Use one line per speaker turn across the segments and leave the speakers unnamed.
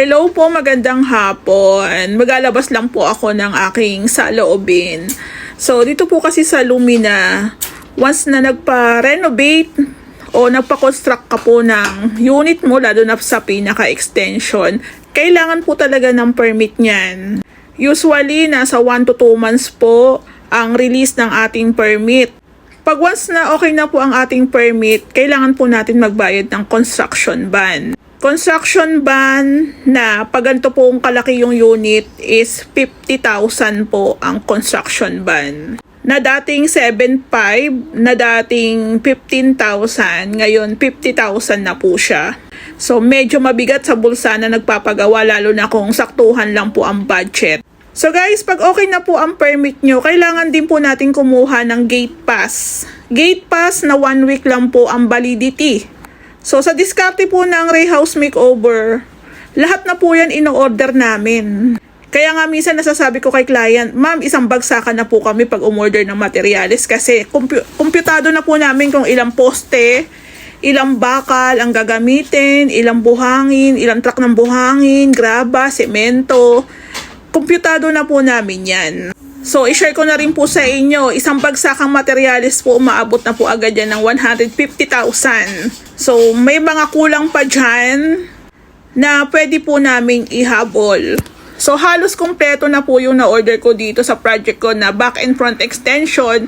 Hello po, magandang hapon. Magalabas lang po ako ng aking saloobin. So, dito po kasi sa Lumina, once na nagpa-renovate o nagpa-construct ka po ng unit mo, lalo na sa pinaka-extension, kailangan po talaga ng permit niyan. Usually, nasa 1 to 2 months po ang release ng ating permit. Pag once na okay na po ang ating permit, kailangan po natin magbayad ng construction ban. Construction ban na pag ganito po kalaki yung unit is 50,000 po ang construction ban. Na dating 7.5, na dating 15,000, ngayon 50,000 na po siya. So medyo mabigat sa bulsa na nagpapagawa lalo na kung saktuhan lang po ang budget. So guys, pag okay na po ang permit nyo, kailangan din po natin kumuha ng gate pass. Gate pass na one week lang po ang validity. So sa diskarte po ng Ray House Makeover, lahat na po yan ino-order namin. Kaya nga minsan nasasabi ko kay client, ma'am, isang bagsakan na po kami pag umorder ng materials kasi kumpu- na po namin kung ilang poste, ilang bakal ang gagamitin, ilang buhangin, ilang truck ng buhangin, graba, semento. Kumputado na po namin yan. So, i-share ko na rin po sa inyo, isang bagsakang materialis po, umaabot na po agad yan ng 150,000. So, may mga kulang pa dyan na pwede po naming ihabol. So, halos kumpleto na po yung na-order ko dito sa project ko na back and front extension.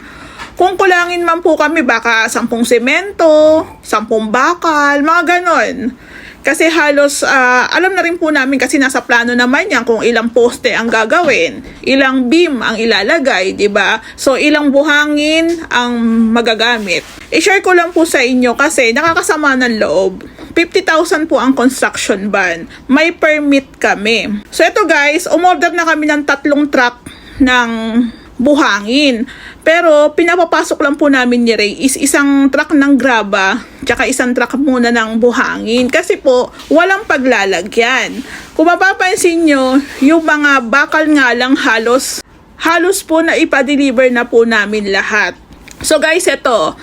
Kung kulangin man po kami, baka 10 semento, 10 bakal, mga ganon. Kasi halos, ah, alam na rin po namin kasi nasa plano naman yan kung ilang poste ang gagawin, ilang beam ang ilalagay, di ba? So, ilang buhangin ang magagamit. I-share ko lang po sa inyo kasi nakakasama ng loob. 50,000 po ang construction ban. May permit kami. So, ito guys, umorder na kami ng tatlong truck ng buhangin. Pero pinapapasok lang po namin ni Ray is isang truck ng graba tsaka isang truck muna ng buhangin. Kasi po, walang paglalagyan. Kung mapapansin nyo, yung mga bakal nga lang halos, halos po na ipa-deliver na po namin lahat. So guys, ito,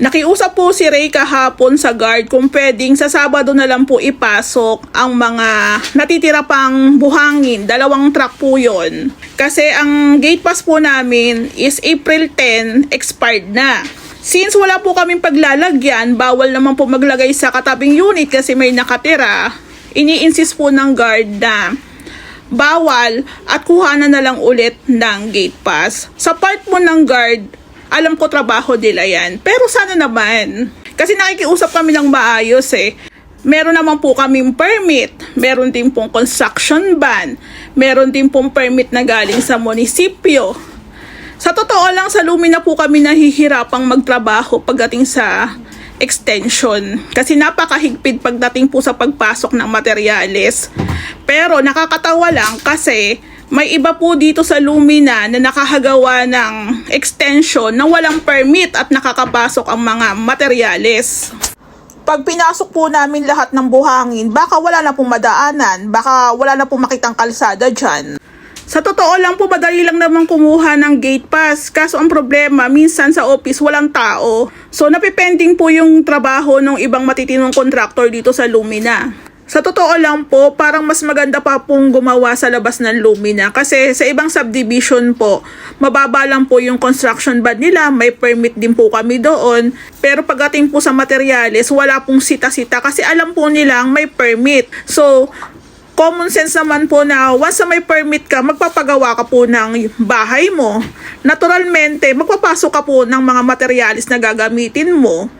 Nakiusap po si Ray kahapon sa guard kung pwedeng sa Sabado na lang po ipasok ang mga natitira pang buhangin. Dalawang truck po yon. Kasi ang gate pass po namin is April 10, expired na. Since wala po kaming paglalagyan, bawal naman po maglagay sa katabing unit kasi may nakatira, ini-insist po ng guard na bawal at kuha na lang ulit ng gate pass. Sa part mo ng guard, alam ko trabaho nila yan. Pero sana naman. Kasi nakikiusap kami ng maayos eh. Meron naman po kaming permit. Meron din pong construction ban. Meron din pong permit na galing sa munisipyo. Sa totoo lang, sa Lumina po kami nahihirapang magtrabaho pagdating sa extension. Kasi napakahigpit pagdating po sa pagpasok ng materyales. Pero nakakatawa lang kasi may iba po dito sa Lumina na nakahagawa ng extension na walang permit at nakakapasok ang mga materyales. Pag pinasok po namin lahat ng buhangin, baka wala na pong madaanan, baka wala na pong makitang kalsada dyan. Sa totoo lang po, madali lang naman kumuha ng gate pass. Kaso ang problema, minsan sa office walang tao. So napipending po yung trabaho ng ibang matitinong contractor dito sa Lumina. Sa totoo lang po, parang mas maganda pa pong gumawa sa labas ng Lumina kasi sa ibang subdivision po, mababa lang po yung construction ban nila, may permit din po kami doon. Pero pagdating po sa materyales, wala pong sita-sita kasi alam po nilang may permit. So, common sense naman po na once may permit ka, magpapagawa ka po ng bahay mo. Naturalmente, magpapasok ka po ng mga materialis na gagamitin mo.